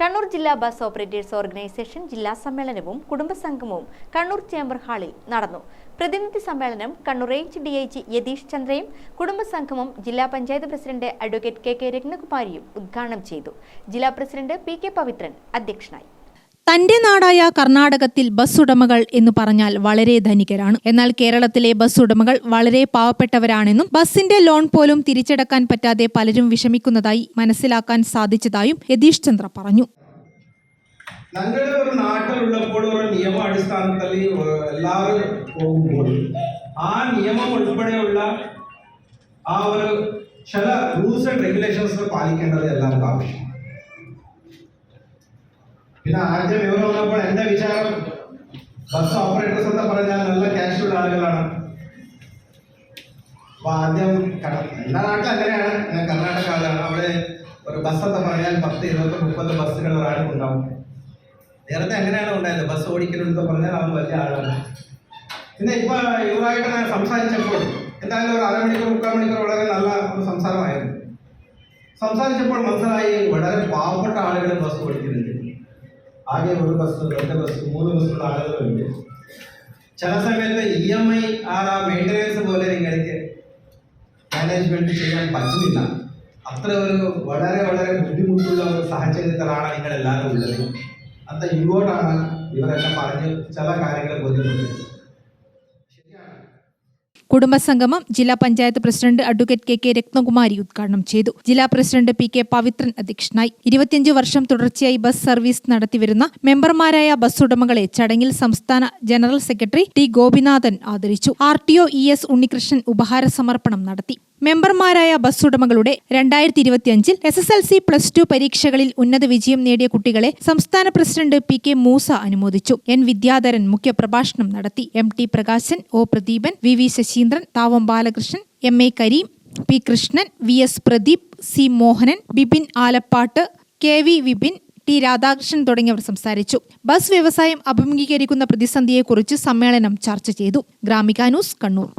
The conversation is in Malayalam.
കണ്ണൂർ ജില്ലാ ബസ് ഓപ്പറേറ്റേഴ്സ് ഓർഗനൈസേഷൻ ജില്ലാ സമ്മേളനവും കുടുംബസംഗമവും കണ്ണൂർ ചേംബർ ഹാളിൽ നടന്നു. പ്രതിനിധി സമ്മേളനം Kannur range D I G Yathish ചന്ദ്രയും കുടുംബസംഗമം ജില്ലാ panchayat president advocate K K രത്നകുമാരിയും ഉദ്ഘാടനം ചെയ്തു. ജില്ലാ പ്രസിഡന്റ് പി കെ പവിത്രൻ അധ്യക്ഷനായി. തന്റെ നാടായ കർണാടകത്തിൽ ബസ് ഉടമകൾ എന്ന് പറഞ്ഞാൽ വളരെ ധനികരാണ്. എന്നാൽ കേരളത്തിലെ ബസ് ഉടമകൾ വളരെ പാവപ്പെട്ടവരാണെന്നും ബസിന്റെ ലോൺ പോലും തിരിച്ചടക്കാൻ പറ്റാതെ പലരും വിഷമിക്കുന്നതായി മനസ്സിലാക്കാൻ സാധിച്ചതായും യതീഷ് ചന്ദ്ര പറഞ്ഞു. ഒരു എല്ലാവരും ആ നിയമം ആ ഒരു ചില റൂൾസ് ആൻഡ് റെഗുലേഷൻസ് പാലിക്കേണ്ടത് എല്ലാവർക്കും ആവശ്യം പിന്നെ ആദ്യ വിവരം വന്നപ്പോൾ എന്റെ വിചാരം ബസ് ഓപ്പറേറ്റേഴ്സ് എന്ന് പറഞ്ഞാൽ നല്ല ക്യാഷുള്ള ആളുകളാണ്. അപ്പൊ ആദ്യം എല്ലാ നാട്ടിലും അങ്ങനെയാണ്. ഞാൻ കർണാടക ആളാണ് അവിടെ ഒരു ബസ് എന്ന് പറഞ്ഞാൽ പത്ത് ഇരുപത്തി മുപ്പത് ബസ്സുകൾ ഒരാളും ഉണ്ടാവും. നേരത്തെ അങ്ങനെയാണ് ഉണ്ടായത്. ബസ് ഓടിക്കലെടുത്ത് പറഞ്ഞാൽ അവൻ വലിയ ആളാണ്. പിന്നെ ഇപ്പൊ ഇവരായിട്ട് ഞാൻ സംസാരിച്ചപ്പോൾ എന്തായാലും ഒരു അരമണിക്കൂർ മുക്കാൽ മണിക്കൂർ വളരെ നല്ല സംസാരമായിരുന്നു. സംസാരിച്ചപ്പോൾ മനസ്സിലായി വളരെ പാവപ്പെട്ട ആളുകൾ ബസ് ഓടിക്കുന്നുണ്ട്. ആകെ ഒരു ബസ് രണ്ട് ബസ് മൂന്ന് ബസ്സുള്ള ആളുകളുണ്ട്. ചില സമയത്ത് ഇ എം ഐ ആർ ആ മെയിന്റനൻസ് പോലെ നിങ്ങൾക്ക് മാനേജ്മെന്റ് ചെയ്യാൻ പറ്റുന്നില്ല. അത്ര ഒരു വളരെ വളരെ ബുദ്ധിമുട്ടുള്ള ഒരു സാഹചര്യത്തിലാണ് നിങ്ങൾ എല്ലാവരും ഉള്ളത്. അത്ര ഇങ്ങോട്ടാണ് ഇവരെല്ലാം പറഞ്ഞ് ചില കാര്യങ്ങൾ ബോധ്യപ്പെട്ടത് കുടുംബസംഗമം ജില്ലാ panchayat president advocate K K Rathnakumari ഉദ്ഘാടനം ചെയ്തു. ജില്ലാ പ്രസിഡന്റ് പി കെ പവിത്രൻ അധ്യക്ഷനായി. ഇരുപത്തിയഞ്ച് വർഷം തുടർച്ചയായി ബസ് സർവീസ് നടത്തിവരുന്ന മെമ്പർമാരായ ബസ് ഉടമകളെ ചടങ്ങിൽ സംസ്ഥാന ജനറൽ സെക്രട്ടറി ടി ഗോപിനാഥൻ ആദരിച്ചു. R T O E S Unnikrishnan ഉപഹാര സമർപ്പണം നടത്തി. മെമ്പർമാരായ ബസ് ഉടമകളുടെ രണ്ടായിരത്തി ഇരുപത്തിയഞ്ചിൽ S S L C plus two പരീക്ഷകളിൽ ഉന്നത വിജയം നേടിയ കുട്ടികളെ സംസ്ഥാന പ്രസിഡന്റ് പി കെ മൂസ അനുമോദിച്ചു. എൻ വിദ്യാധരൻ മുഖ്യപ്രഭാഷണം നടത്തി. M T Prakashan O Pradeepan V V Sasheendran Thavam Balakrishnan M A Kareem P Krishnan V S Pradeep C Mohanan Bipin Alappatt K V Vipin T Radhakrishnan തുടങ്ങിയവർ സംസാരിച്ചു. ബസ് വ്യവസായം അഭിമുഖീകരിക്കുന്ന പ്രതിസന്ധിയെക്കുറിച്ച് സമ്മേളനം ചർച്ച ചെയ്തു. ഗ്രാമിക ന്യൂസ് കണ്ണൂർ.